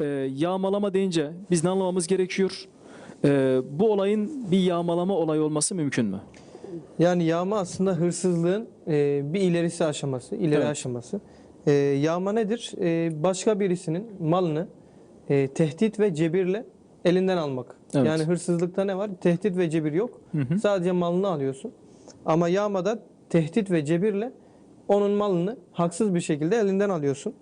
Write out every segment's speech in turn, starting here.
e, yağmalama deyince biz ne anlamamız gerekiyor? E, bu olayın bir yağmalama olayı olması mümkün mü? Yani yağma aslında hırsızlığın e, bir ilerisi aşaması, ileri Evet. aşaması. E, yağma nedir? E, başka birisinin malını e, tehdit ve cebirle elinden almak. Evet. Yani hırsızlıkta ne var? Tehdit ve cebir yok. Hı hı. Sadece malını alıyorsun. Ama yağmada tehdit ve cebirle onun malını haksız bir şekilde elinden alıyorsun.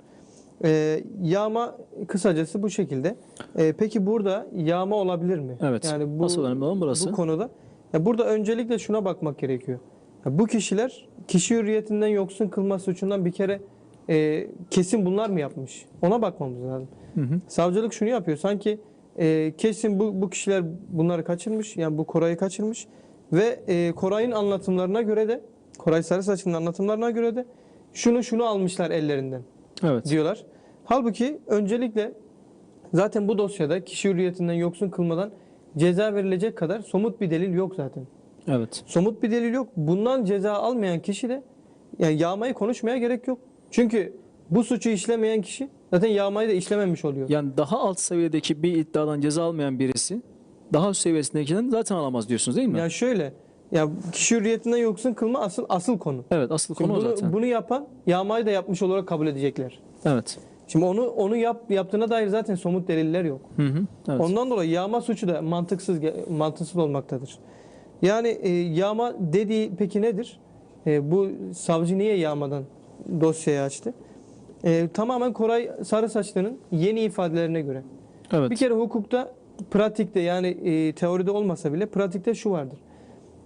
E, yağma kısacası bu şekilde. E, peki burada yağma olabilir mi? Evet. Yani bu, Asıl önemli olan burası. bu konuda. Ya burada öncelikle şuna bakmak gerekiyor. Ya bu kişiler kişi hürriyetinden yoksun kılma suçundan bir kere e, kesin bunlar mı yapmış? Ona bakmamız lazım. Hı hı. Savcılık şunu yapıyor. Sanki e, kesin bu, bu kişiler bunları kaçırmış. Yani bu Koray'ı kaçırmış. Ve e, Koray'ın anlatımlarına göre de Koray Sarısaç'ın anlatımlarına göre de şunu şunu almışlar ellerinden Evet. diyorlar. Halbuki öncelikle zaten bu dosyada kişi hürriyetinden yoksun kılmadan ceza verilecek kadar somut bir delil yok zaten. Evet. Somut bir delil yok. Bundan ceza almayan kişi de yani yağmayı konuşmaya gerek yok. Çünkü bu suçu işlemeyen kişi zaten yağmayı da işlememiş oluyor. Yani daha alt seviyedeki bir iddiadan ceza almayan birisi daha üst seviyesindekinden zaten alamaz diyorsunuz değil mi? Ya şöyle ya kişi hürriyetinden yoksun kılma asıl asıl konu. evet asıl Şimdi konu o bunu, zaten. bunu yapan yağmayı da yapmış olarak kabul edecekler. Evet. Şimdi onu onu yap, yaptığına dair zaten somut deliller yok. Hı hı. Evet. Ondan dolayı yağma suçu da mantıksız mantıksız olmaktadır. Yani e, yağma dediği peki nedir? E, bu savcı niye yağmadan dosyayı açtı? E, tamamen Koray Sarısaçlı'nın yeni ifadelerine göre. evet. Bir kere hukukta, pratikte yani e, teoride olmasa bile pratikte şu vardır.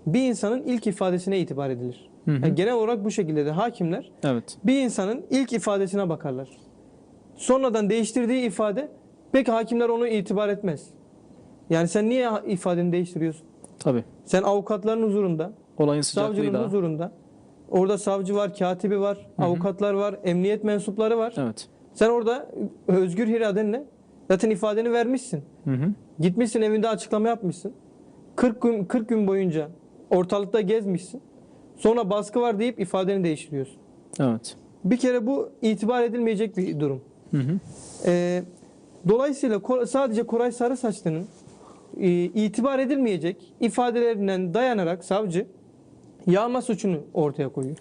Bir insanın ilk ifadesine itibar edilir. Hı hı. Yani genel olarak bu şekilde de hakimler Evet. bir insanın ilk ifadesine bakarlar. Sonradan değiştirdiği ifade pek hakimler onu itibar etmez. Yani sen niye ifadeni değiştiriyorsun? Tabii. Sen avukatların huzurunda, Olayın savcının sıcaklığıyla. huzurunda. Orada savcı var, katibi var, Hı hı. avukatlar var, emniyet mensupları var. Evet. Sen orada özgür iradenle zaten ifadeni vermişsin. Hı hı. Gitmişsin evinde açıklama yapmışsın. 40 gün 40 gün boyunca ortalıkta gezmişsin. Sonra baskı var deyip ifadeni değiştiriyorsun. Evet. Bir kere bu itibar edilmeyecek bir durum. Hı hı. Ee, dolayısıyla sadece Koray Sarısaçlı'nın e, itibar edilmeyecek ifadelerinden dayanarak savcı yağma suçunu ortaya koyuyor.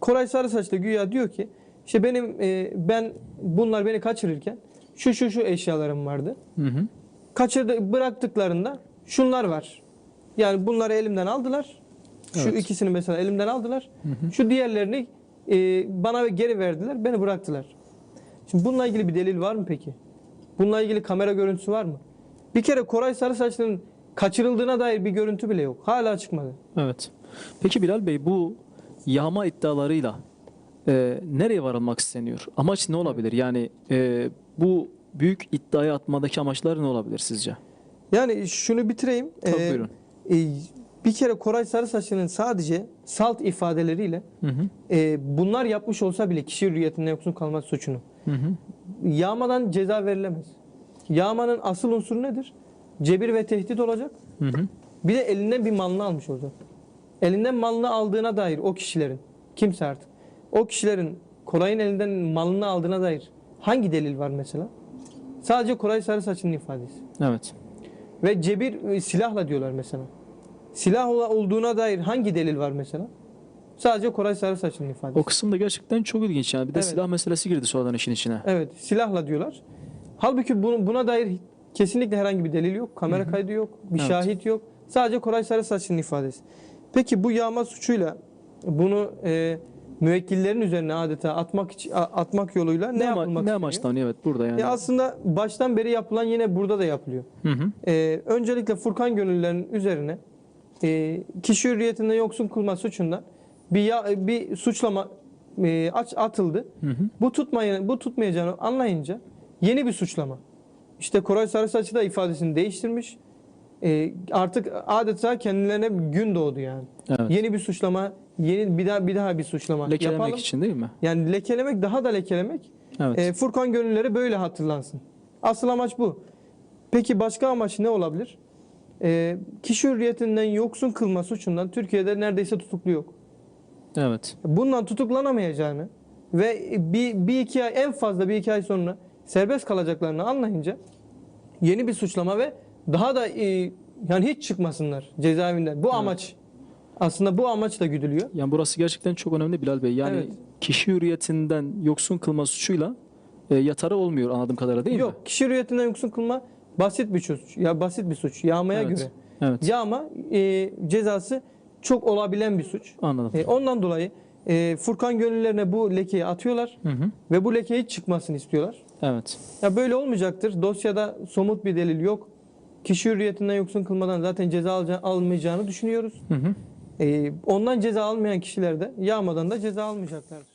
Koray Sarısaçlı güya diyor ki işte benim e, ben bunlar beni kaçırırken şu şu şu eşyalarım vardı. Hı hı. Kaçırdı bıraktıklarında şunlar var. Yani bunları elimden aldılar. Şu Evet. ikisini mesela elimden aldılar. Hı hı. Şu diğerlerini e, bana geri verdiler. Beni bıraktılar. Şimdi bununla ilgili bir delil var mı peki? Bununla ilgili kamera görüntüsü var mı? Bir kere Koray Sarısaçlı'nın kaçırıldığına dair bir görüntü bile yok. Hala çıkmadı. Evet. Peki Bilal Bey bu yağma iddialarıyla e, nereye varılmak isteniyor? Amaç ne olabilir? Yani e, bu büyük iddiaya atmadaki amaçlar ne olabilir sizce? Yani şunu bitireyim. Tabii Ee, buyurun. E, bir kere Koray Sarısaçlı'nın sadece salt ifadeleriyle Hı hı. e, bunlar yapmış olsa bile kişi hürriyetinden yoksun kalma suçunu Hı hı. yağmadan ceza verilemez. Yağmanın asıl unsuru nedir? Cebir ve tehdit olacak. Hı hı. Bir de elinden bir malını almış olacak. Elinden malını aldığına dair o kişilerin, kimse artık, o kişilerin Koray'ın elinden malını aldığına dair hangi delil var mesela? Sadece Koray Sarısaç'ın ifadesi. Evet. Ve cebir e, silahla diyorlar mesela. Silahla olduğuna dair hangi delil var mesela? Sadece Koray Sarısaç'ın ifadesi. O kısım da gerçekten çok ilginç yani. Bir de Evet. silah meselesi girdi sonradan işin içine. Evet, silahla diyorlar. Halbuki buna dair kesinlikle herhangi bir delil yok. Kamera kaydı yok, bir Evet. şahit yok. Sadece Koray Sarısaç'ın ifadesi. Peki bu yağma suçuyla bunu e, müvekkillerin üzerine adeta atmak atmak yoluyla ne, Ne, yapılmak ne amaçlanıyor evet burada yani. Ya aslında baştan beri yapılan yine burada da yapılıyor. Hı hı. Ee, öncelikle Furkan gönüllerin üzerine e, kişi hürriyetinden yoksun kılma suçundan bir ya, bir suçlama e, aç atıldı. Hı hı. Bu tutmayı bu tutmayacağını anlayınca yeni bir suçlama. İşte Koray Sarısaçı da ifadesini değiştirmiş. E, artık adeta kendilerine gün doğdu yani. Evet. Yeni bir suçlama, yeni bir daha bir daha bir suçlama Lekelemek yapalım. için değil mi? Yani lekelemek daha da lekelemek. Evet. E, Furkan gönülleri böyle hatırlansın. Asıl amaç bu. Peki başka amaç ne olabilir? E, kişi hürriyetinden yoksun kılma suçundan Türkiye'de neredeyse tutuklu yok. evet. Bundan tutuklanamayacağını ve bir, bir iki ay en fazla bir iki ay sonra serbest kalacaklarını anlayınca yeni bir suçlama ve daha da e, yani hiç çıkmasınlar cezaevinden. Bu amaç aslında bu amaçla güdülüyor. Yani burası gerçekten çok önemli Bilal Bey. Yani Evet. kişi hürriyetinden yoksun kılma suçuyla e, yatarı olmuyor anladığım kadarıyla değil mi? Yok, kişi hürriyetinden yoksun kılma basit bir suç. Ya basit bir suç. Yağmaya Evet. göre. Evet. Yağma e, cezası çok olabilen bir suç. Anladım. E, ondan dolayı e, Furkan gönüllerine bu lekeyi atıyorlar Hı hı. ve bu leke hiç çıkmasını istiyorlar. Evet. Ya böyle olmayacaktır. Dosyada somut bir delil yok. Kişi hürriyetinden yoksun kılmadan zaten ceza alaca- almayacağını düşünüyoruz. Hı hı. E, ondan ceza almayan kişiler de yağmadan da ceza almayacaklardır.